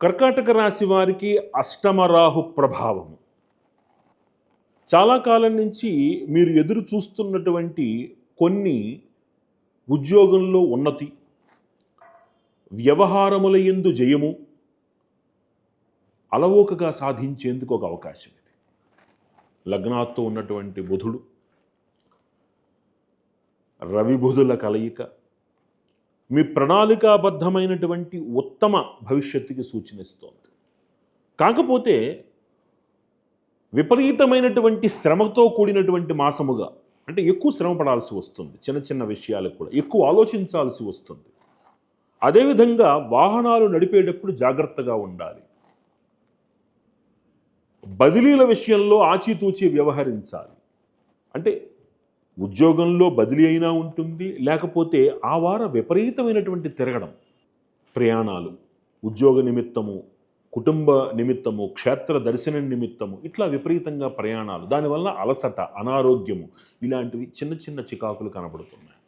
కర్కాటక రాశి వారికి అష్టమరాహు ప్రభావము. చాలా కాలం నుంచి మీరు ఎదురు చూస్తున్నటువంటి కొన్ని ఉద్యోగంలో ఉన్నతి వ్యవహారముల ఎందు జయము అలవోకగా సాధించేందుకు ఒక అవకాశం ఇది. లగ్నాత్తో ఉన్నటువంటి బుధుడు రవిబుధుల కలయిక మీ ప్రణాళికాబద్ధమైనటువంటి ఉత్తమ భవిష్యత్తుకి సూచనిస్తోంది. కాకపోతే విపరీతమైనటువంటి శ్రమతో కూడినటువంటి మాసముగా అంటే ఎక్కువ శ్రమ పడాల్సి వస్తుంది. చిన్న చిన్న విషయాలకు కూడా ఎక్కువ ఆలోచించాల్సి వస్తుంది. అదేవిధంగా వాహనాలు నడిపేటప్పుడు జాగ్రత్తగా ఉండాలి. బదిలీల విషయంలో ఆచితూచి వ్యవహరించాలి. అంటే ఉద్యోగంలో బదిలీ అయినా ఉంటుంది లేకపోతే ఆ వార విపరీతమైనటువంటి తిరగడం. ప్రయాణాలు ఉద్యోగ నిమిత్తము కుటుంబ నిమిత్తము క్షేత్ర దర్శనం నిమిత్తము ఇట్లా విపరీతంగా ప్రయాణాలు. దానివల్ల అలసట అనారోగ్యము ఇలాంటివి చిన్న చిన్న చికాకులు కనబడుతున్నాయి.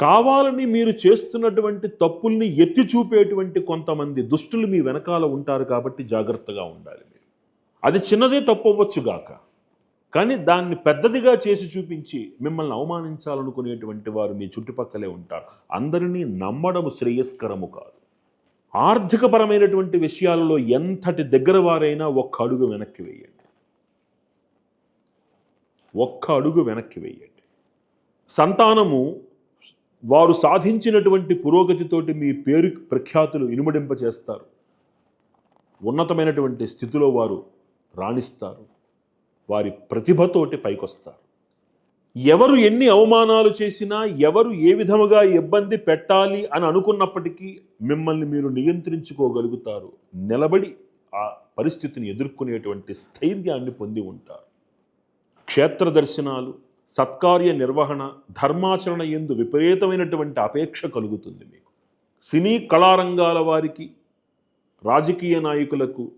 కావాలని మీరు చేస్తున్నటువంటి తప్పుల్ని ఎత్తి చూపేటువంటి కొంతమంది దుష్టులు మీ వెనకాల ఉంటారు కాబట్టి జాగ్రత్తగా ఉండాలి మీరు. అది చిన్నదే తప్పు అవ్వచ్చుగాక కానీ దాన్ని పెద్దదిగా చేసి చూపించి మిమ్మల్ని అవమానించాలనుకునేటువంటి వారు మీ చుట్టుపక్కలే ఉంటారు. అందరినీ నమ్మడము శ్రేయస్కరము కాదు. ఆర్థికపరమైనటువంటి విషయాలలో ఎంతటి దగ్గర వారైనా ఒక్క అడుగు వెనక్కి వేయండి. ఒక్క అడుగు వెనక్కి వేయండి. సంతానము వారు సాధించినటువంటి పురోగతితోటి మీ పేరు ప్రఖ్యాతులు ఇనుమడింప చేస్తారు ఉన్నతమైనటువంటి స్థితిలో వారు రాణిస్తారు. వారి ప్రతిభతోటి పైకొస్తారు. ఎవరు ఎన్ని అవమానాలు చేసినా ఎవరు ఏ విధముగా ఇబ్బంది పెట్టాలి అని అనుకున్నప్పటికీ మిమ్మల్ని మీరు నియంత్రించుకోగలుగుతారు. నిలబడి ఆ పరిస్థితిని ఎదుర్కొనేటువంటి స్థైర్యాన్ని పొంది ఉంటారు. క్షేత్ర దర్శనాలు సత్కార్య నిర్వహణ ధర్మాచరణ ఎందు విపరీతమైనటువంటి అపేక్ష కలుగుతుంది మీకు. సినీ కళారంగాల వారికి రాజకీయ నాయకులకు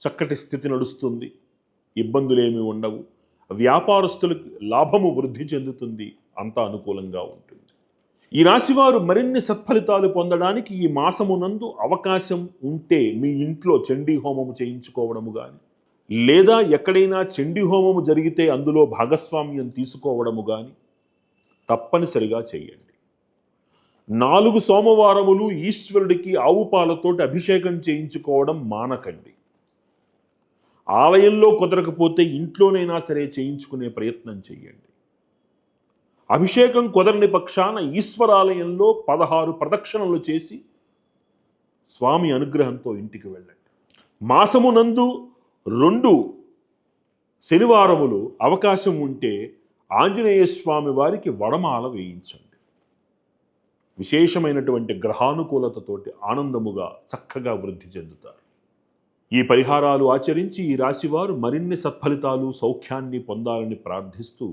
చక్కటి స్థితి నడుస్తుంది. ఇబ్బందులేమీ ఉండవు. వ్యాపారస్తులకు లాభము వృద్ధి చెందుతుంది. అంతా అనుకూలంగా ఉంటుంది. ఈ రాశివారు మరిన్ని సత్ఫలితాలు పొందడానికి ఈ మాసమునందు అవకాశం ఉంటే మీ ఇంట్లో చండీ హోమము చేయించుకోవడము కానీ లేదా ఎక్కడైనా చండీ హోమము జరిగితే అందులో భాగస్వామ్యం తీసుకోవడము కానీ తప్పనిసరిగా చేయండి. నాలుగు సోమవారములు ఈశ్వరుడికి ఆవు పాలతోటి అభిషేకం చేయించుకోవడం మానకండి. ఆలయంలో కుదరకపోతే ఇంట్లోనైనా సరే చేయించుకునే ప్రయత్నం చేయండి. అభిషేకం కుదరని పక్షాన ఈశ్వరాలయంలో పదహారు ప్రదక్షిణలు చేసి స్వామి అనుగ్రహంతో ఇంటికి వెళ్ళండి. మాసమునందు రెండు శనివారములు అవకాశం ఉంటే ఆంజనేయ స్వామి వారికి వడమాల వేయించండి. విశేషమైనటువంటి గ్రహానుకూలతతోటి ఆనందముగా చక్కగా వృద్ధి చెందుతారు. ఈ పరిహారాలు ఆచరించి ఈ రాశివారు మరిన్ని సత్ఫలితాలు సౌఖ్యాన్ని పొందాలని ప్రార్థిస్తూ